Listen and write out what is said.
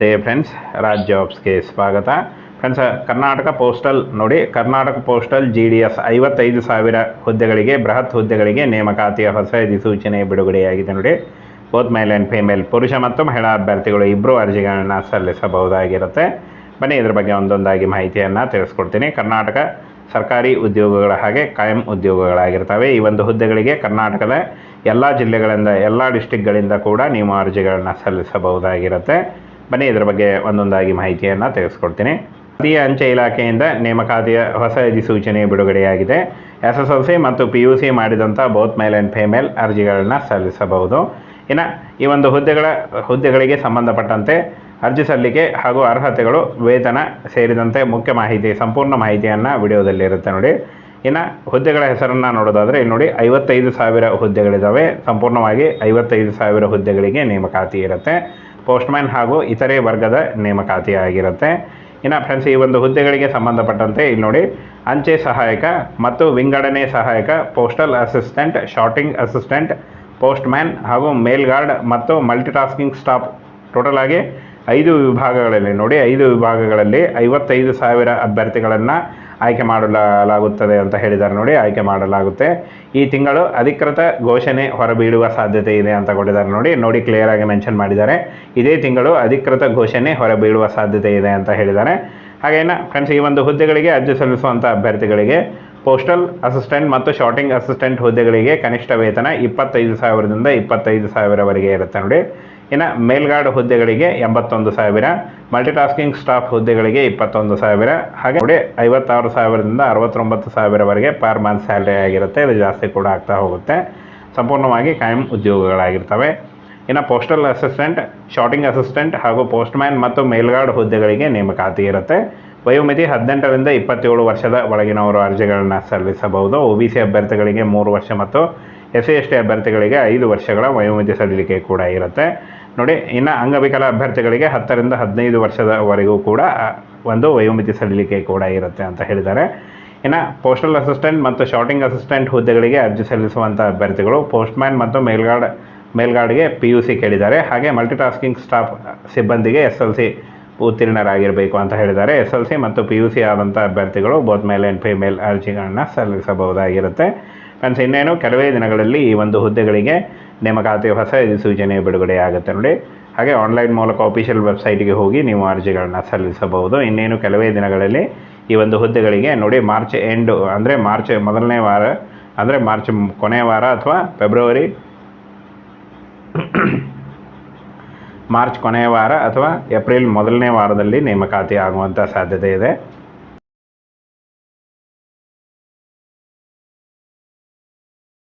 ನಮಸ್ತೆ ಫ್ರೆಂಡ್ಸ್ ರಾಜ್ ಜಾಬ್ಸ್ಗೆ ಸ್ವಾಗತ. Friends Karnataka postal ನೋಡಿ, Karnataka postal G D S ಐವತ್ತೈದು ಸಾವಿರ ಹುದ್ದೆಗಳಿಗೆ, ಬೃಹತ್ ಹುದ್ದೆಗಳಿಗೆ ನೇಮಕಾತಿಯ ಹೊಸ ಅಧಿಸೂಚನೆ ಬಿಡುಗಡೆಯಾಗಿದೆ ನೋಡಿ. ಬೋತ್ ಮೇಲ್ ಆ್ಯಂಡ್ ಫಿಮೇಲ್ ಪುರುಷ ಮತ್ತು ಮಹಿಳಾ ಅಭ್ಯರ್ಥಿಗಳು ಇಬ್ಬರು ಅರ್ಜಿಗಳನ್ನು ಸಲ್ಲಿಸಬಹುದಾಗಿರುತ್ತೆ. ಬನ್ನಿ, ಇದ್ರ ಬಗ್ಗೆ ಒಂದೊಂದಾಗಿ ಮಾಹಿತಿಯನ್ನು ತಿಳಿಸ್ಕೊಡ್ತೀನಿ. ಕರ್ನಾಟಕ ಸರ್ಕಾರಿ ಉದ್ಯೋಗಗಳ ಹಾಗೆ ಕಾಯಂ ಉದ್ಯೋಗಗಳಾಗಿರ್ತವೆ. ಈ ಒಂದು ಹುದ್ದೆಗಳಿಗೆ ಕರ್ನಾಟಕದ ಎಲ್ಲ ಜಿಲ್ಲೆಗಳಿಂದ, ಎಲ್ಲ ಡಿಸ್ಟಿಕ್ಗಳಿಂದ ಕೂಡ ನೀವು ಅರ್ಜಿಗಳನ್ನು ಸಲ್ಲಿಸಬಹುದಾಗಿರುತ್ತೆ. ಬನ್ನಿ, ಇದರ ಬಗ್ಗೆ ಒಂದೊಂದಾಗಿ ಮಾಹಿತಿಯನ್ನು ತೆಗೆಸ್ಕೊಡ್ತೀನಿ. ಭಾರತೀಯ ಅಂಚೆ ಇಲಾಖೆಯಿಂದ ನೇಮಕಾತಿಯ ಹೊಸ ಅಧಿಸೂಚನೆ ಬಿಡುಗಡೆಯಾಗಿದೆ. ಎಸ್ ಎಸ್ ಎಲ್ ಸಿ ಮತ್ತು ಪಿ ಯು ಸಿ ಮಾಡಿದಂಥ ಬೋತ್ ಮೇಲ್ ಆ್ಯಂಡ್ ಫೇಮೇಲ್ ಅರ್ಜಿಗಳನ್ನು ಸಲ್ಲಿಸಬಹುದು. ಇನ್ನು ಈ ಒಂದು ಹುದ್ದೆಗಳ, ಹುದ್ದೆಗಳಿಗೆ ಸಂಬಂಧಪಟ್ಟಂತೆ ಅರ್ಜಿ ಸಲ್ಲಿಕೆ ಹಾಗೂ ಅರ್ಹತೆಗಳು, ವೇತನ ಸೇರಿದಂತೆ ಮುಖ್ಯ ಮಾಹಿತಿ, ಸಂಪೂರ್ಣ ಮಾಹಿತಿಯನ್ನು ವಿಡಿಯೋದಲ್ಲಿರುತ್ತೆ ನೋಡಿ. ಇನ್ನು ಹುದ್ದೆಗಳ ಹೆಸರನ್ನು ನೋಡೋದಾದರೆ ಇಲ್ಲಿ ನೋಡಿ, ಐವತ್ತೈದು ಸಾವಿರ ಹುದ್ದೆಗಳಿದ್ದಾವೆ ಸಂಪೂರ್ಣವಾಗಿ ಐವತ್ತೈದು ಸಾವಿರ ಹುದ್ದೆಗಳಿಗೆ ನೇಮಕಾತಿ ಇರುತ್ತೆ. ಪೋಸ್ಟ್ಮ್ಯಾನ್ ಹಾಗೂ ಇತರೆ ವರ್ಗದ ನೇಮಕಾತಿ ಆಗಿರುತ್ತೆ ಇನ್ನು ಫ್ರೆಂಡ್ಸ್ ಈ ಒಂದು ಹುದ್ದೆಗಳಿಗೆ ಸಂಬಂಧಪಟ್ಟಂತೆ ಇಲ್ಲಿ ನೋಡಿ, ಅಂಚೆ ಸಹಾಯಕ ಮತ್ತು ವಿಂಗಡಣೆ ಸಹಾಯಕ postal assistant sorting assistant postman ಹಾಗೂ ಮೇಲ್ ಗಾರ್ಡ್ ಮತ್ತು ಮಲ್ಟಿಟಾಸ್ಕಿಂಗ್ ಸ್ಟಾಫ್ ಟೋಟಲ್ ಆಗಿ ಐದು ವಿಭಾಗಗಳಲ್ಲಿ ನೋಡಿ, ಐದು ವಿಭಾಗಗಳಲ್ಲಿ ಐವತ್ತೈದು ಸಾವಿರ ಅಭ್ಯರ್ಥಿಗಳನ್ನು ಆಯ್ಕೆ ಮಾಡಲಾಗುತ್ತದೆ ಅಂತ ಹೇಳಿದ್ದಾರೆ ನೋಡಿ, ಆಯ್ಕೆ ಮಾಡಲಾಗುತ್ತೆ. ಈ ತಿಂಗಳು ಅಧಿಕೃತ ಘೋಷಣೆ ಹೊರಬೀಳುವ ಸಾಧ್ಯತೆ ಇದೆ ಅಂತ ಕೊಟ್ಟಿದ್ದಾರೆ ನೋಡಿ ನೋಡಿ ಕ್ಲಿಯರ್ ಆಗಿ ಮೆನ್ಷನ್ ಮಾಡಿದ್ದಾರೆ. ಇದೇ ತಿಂಗಳು ಅಧಿಕೃತ ಘೋಷಣೆ ಹೊರಬೀಳುವ ಸಾಧ್ಯತೆ ಇದೆ ಅಂತ ಹೇಳಿದ್ದಾರೆ. ಹಾಗೇನ ಫ್ರೆಂಡ್ಸ್ ಈ ಒಂದು ಹುದ್ದೆಗಳಿಗೆ ಅರ್ಜಿ ಸಲ್ಲಿಸುವಂಥ ಅಭ್ಯರ್ಥಿಗಳಿಗೆ ಪೋಸ್ಟಲ್ ಅಸಿಸ್ಟೆಂಟ್ ಮತ್ತು ಶಾರ್ಟಿಂಗ್ ಅಸಿಸ್ಟೆಂಟ್ ಹುದ್ದೆಗಳಿಗೆ ಕನಿಷ್ಠ ವೇತನ ಇಪ್ಪತ್ತೈದು ಸಾವಿರದಿಂದ ಇಪ್ಪತ್ತೈದು ಸಾವಿರವರೆಗೆ ಇರುತ್ತೆ ನೋಡಿ. ಇನ್ನು ಮೇಲ್ಗಾರ್ಡ್ ಹುದ್ದೆಗಳಿಗೆ ಎಂಬತ್ತೊಂದು ಸಾವಿರ ಮಲ್ಟಿಟಾಸ್ಕಿಂಗ್ ಸ್ಟಾಫ್ ಹುದ್ದೆಗಳಿಗೆ ಇಪ್ಪತ್ತೊಂದು ಸಾವಿರ, ಹಾಗೆ ನೋಡಿ ಐವತ್ತಾರು ಸಾವಿರದಿಂದ ಅರವತ್ತೊಂಬತ್ತು ಸಾವಿರವರೆಗೆ ಪರ್ ಮಂತ್ ಸ್ಯಾಲ್ರಿ ಆಗಿರುತ್ತೆ. ಇದು ಜಾಸ್ತಿ ಕೂಡ ಆಗ್ತಾ ಹೋಗುತ್ತೆ. ಸಂಪೂರ್ಣವಾಗಿ ಕಾಯಂ ಉದ್ಯೋಗಗಳಾಗಿರ್ತವೆ. ಇನ್ನು ಪೋಸ್ಟಲ್ ಅಸಿಸ್ಟೆಂಟ್ ಶಾರ್ಟಿಂಗ್ ಅಸಿಸ್ಟೆಂಟ್ ಹಾಗೂ ಪೋಸ್ಟ್ಮ್ಯಾನ್ ಮತ್ತು ಮೇಲ್ಗಾರ್ಡ್ ಹುದ್ದೆಗಳಿಗೆ ನೇಮಕಾತಿ ಇರುತ್ತೆ. ವಯೋಮಿತಿ ಹದಿನೆಂಟರಿಂದ ಇಪ್ಪತ್ತೇಳು ವರ್ಷದ ಒಳಗಿನವರು ಅರ್ಜಿಗಳನ್ನು ಸಲ್ಲಿಸಬಹುದು. ಒ ಬಿ ಸಿ ಅಭ್ಯರ್ಥಿಗಳಿಗೆ ಮೂರು ವರ್ಷ ಮತ್ತು ಎಸ್ ಸಿ ಎಸ್ ಟಿ ಅಭ್ಯರ್ಥಿಗಳಿಗೆ ಐದು ವರ್ಷಗಳ ವಯೋಮಿತಿ ಸಡಿಲಿಕೆ ಕೂಡ ಇರುತ್ತೆ. ನೋಡಿ, ಇನ್ನು ಅಂಗವಿಕಲ ಅಭ್ಯರ್ಥಿಗಳಿಗೆ ಹತ್ತರಿಂದ ಹದಿನೈದು ವರ್ಷದವರೆಗೂ ಕೂಡ ಒಂದು ವಯೋಮಿತಿ ಸಡಿಲಿಕೆ ಕೂಡ ಇರುತ್ತೆ ಅಂತ ಹೇಳಿದ್ದಾರೆ. ಇನ್ನು ಪೋಸ್ಟಲ್ ಅಸಿಸ್ಟೆಂಟ್ ಮತ್ತು ಶಾರ್ಟಿಂಗ್ ಅಸಿಸ್ಟೆಂಟ್ ಹುದ್ದೆಗಳಿಗೆ ಅರ್ಜಿ ಸಲ್ಲಿಸುವಂಥ ಅಭ್ಯರ್ಥಿಗಳು ಪೋಸ್ಟ್ಮ್ಯಾನ್ ಮತ್ತು ಮೇಲ್ಗಾರ್ಡ್, ಮೇಲ್ಗಾರ್ಡ್ಗೆ ಪಿ ಯು ಸಿ ಕೇಳಿದ್ದಾರೆ. ಹಾಗೆ ಮಲ್ಟಿಟಾಸ್ಕಿಂಗ್ ಸ್ಟಾಫ್ ಸಿಬ್ಬಂದಿಗೆ ಎಸ್ ಎಲ್ ಸಿ ಉತ್ತೀರ್ಣರಾಗಿರಬೇಕು ಅಂತ ಹೇಳಿದ್ದಾರೆ. ಎಸ್ ಎಲ್ ಸಿ ಮತ್ತು ಪಿ ಯು ಸಿ ಆದಂಥ ಅಭ್ಯರ್ಥಿಗಳು ಬೋತ್ ಮೇಲ್ ಆ್ಯಂಡ್ ಫಿಮೇಲ್ ಅರ್ಜಿಗಳನ್ನು ಸಲ್ಲಿಸಬಹುದಾಗಿರುತ್ತೆ. ಫ್ರೆಂಡ್ಸ್, ಇನ್ನೇನು, ಕೆಲವೇ ದಿನಗಳಲ್ಲಿ ಈ ಒಂದು ಹುದ್ದೆಗಳಿಗೆ ನೇಮಕಾತಿ ಹೊಸ ಅಧಿಸೂಚನೆ ಬಿಡುಗಡೆಯಾಗುತ್ತೆ ನೋಡಿ. ಹಾಗೆ ಆನ್ಲೈನ್ ಮೂಲಕ ಅಫಿಷಿಯಲ್ ವೆಬ್ಸೈಟ್ಗೆ ಹೋಗಿ ನೀವು ಅರ್ಜಿಗಳನ್ನು ಸಲ್ಲಿಸಬಹುದು. ಇನ್ನೇನು ಕೆಲವೇ ದಿನಗಳಲ್ಲಿ ಈ ಒಂದು ಹುದ್ದೆಗಳಿಗೆ ನೋಡಿ ಮಾರ್ಚ್ ಎಂಡು ಅಂದರೆ ಮಾರ್ಚ್ ಮೊದಲನೇ ವಾರ, ಅಂದರೆ ಮಾರ್ಚ್ ಕೊನೆಯ ವಾರ ಅಥವಾ ಫೆಬ್ರವರಿ ಮಾರ್ಚ್ ಕೊನೆಯ ವಾರ ಅಥವಾ ಏಪ್ರಿಲ್ ಮೊದಲನೇ ವಾರದಲ್ಲಿ ನೇಮಕಾತಿ ಆಗುವಂಥ ಸಾಧ್ಯತೆ ಇದೆ.